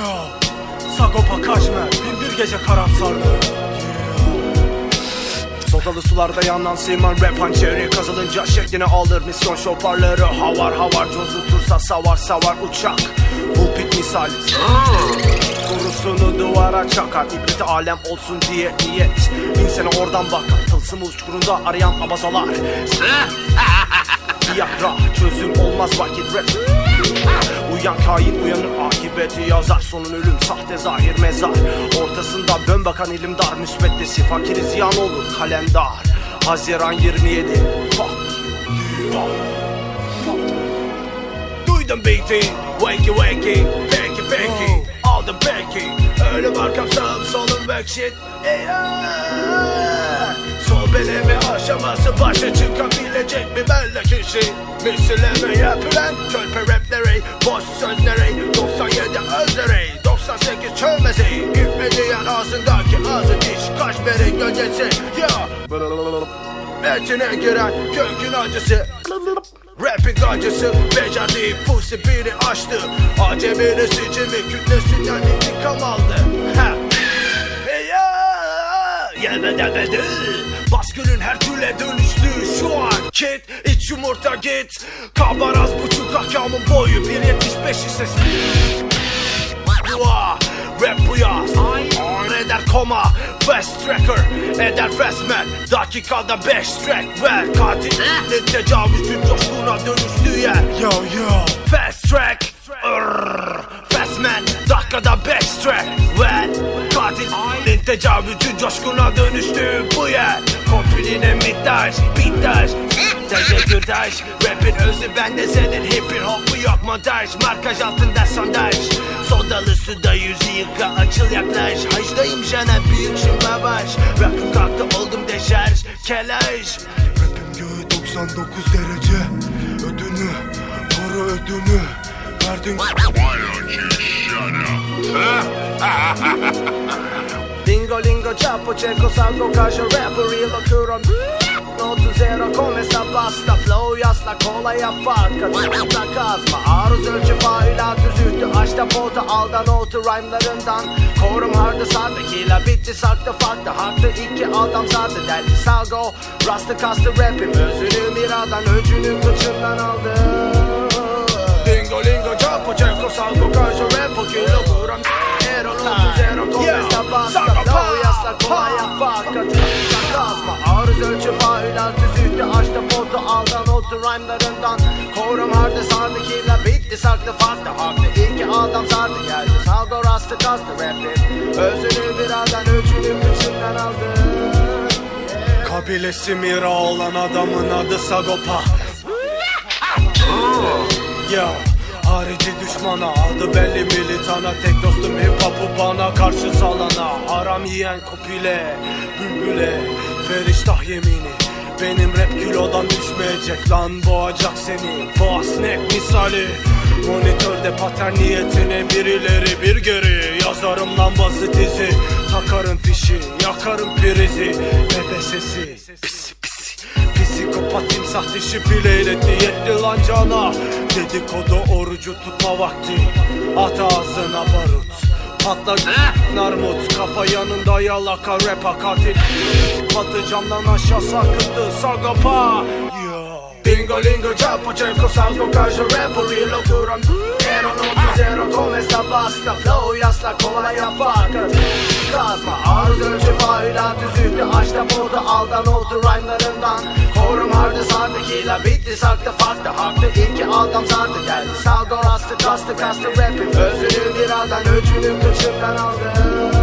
Yeah. Sagopa Kajmer bin bir gece karamsarlığı Sodalı sularda yanan Siman rap hançeri Kazılınca şeklini alır misyon şoparları. Havar havar cozutursa savar savar uçak. Pulpit misali Kurusunu duvara çakar. İbreti alem olsun diye niyet. İnsana oradan bakar Tılsım uçkurunda arayan abazalar Viagra çözüm olmaz vakit rap. Uyan kain uyanır akıbeti yazar. Sonun ölüm sahte zahir mezar. Ortasında dön bakan ilim dar müsbettesi Fakiri ziyan olur. Kalendar Haziran 27 Fuck you Fuck. Fuck. Duydum beat'i Wakey wakey Peki peki Aldım peki Ölüm arkam sağım solum back shit. Yeah. Sobeleme aşaması başa çıkabilecek mi? Benle kişi Misilleme yapılan körpe rapleri Boş sözleri 97 özleri 98 çölmesi İfmediyen ağzındaki ağzı diş Kaş beri gölgesi. Ya! Etine giren kökün acısı. Rapin acısı becerdiği pussy biri açtı. Aceminin sicimi kütlesinden intikam aldı. Ha. Hey ya! Yeme demedi Baskının her türlü dönüştü şu an. Kit iç yumurta git. Kabaraz buçuk ahkamın boyu 1.75 ise Dua, Rap bu yaz. Eder koma Fast tracker. Eder fastman Dakikada 5 track ver. Katilin tecavüzün coşkuna dönüştüğü yer. Yo yo. Fast Katilin tecavüzün coşkuna dönüştüğü bu yer. Kompinine mitaj, bitaj Teşekkürdaş Rapin özü bende senin hipin hopu yok montaj. Markaj altında sondaj. Sodalı suda yüzü yıka açıl yaklaş. Haçtayım jana büyük şimbabaş Rakım kalktı oldum deşarj Kelaj Rapim göğü 99 derece. Ödünü, koru ödünü Verdin. Lingo lingo ciappo cerco salgo cacio rapper real okuron Notu zero come sta basta Flow yasla kolaya farka Tutta kazma arız ölçü failat üzüldü Açta pota aldan notu rhyme'larından Korum hardı sağdakiyle bitti saktı farklı Haklı iki adam sardı deldi salgo Rastı kastı rapim özünü biradan Öcünü kıçından aldı. Lingo lingo ciappo cerco salgo cacio rapper farka Tutta kazma arız ölçü failat üzüldü Açta pota aldan. Notu rhyme'larından Korum hardı sağdakiyle bitti saklı farklı Haklı iki adam sardı geldi. Salgo rastı kastı rapim Özünü biradan öcünü kıçından aldı. Kabilesi Mira olan adamın adı Sagopa. Yo Harici düşmana aldı belli militana Tek dostum hip hop'u bana karşı salana Haram yiyen kopile Bülbüle Feriştah yemini. Benim rap kilodan düşmeyecek lan boğacak seni. Boğa snack misali Monitörde patern niyetine birileri bir geri. Yazarım lan basit izi Takarım fişi yakarım prizi Bebe sesi pisi pisi Psikopat timsah dişi bileyleti yetti lan cana. Dedikodu orucu tutma vakti. At ağzına barut. Patla narmut. Kafa yanında yalaka rapa katil. Patı camdan aşağı sarkıttı Sagopa Bingo lingo ciappo cerco salgo cacio rappo Real kuran Ero noto zero come sta basta. Flow yasla kolaya farkı Kazma arız ölçü failat üzüldü Açta potu aldan oldu rhyme'larından Korum hardı sardıkiyle bitti saklı farklı Haklı iki adam sardı geldi Salgo rastı kastı kastı rapim Özünü bir adam öcünü kıçımdan aldı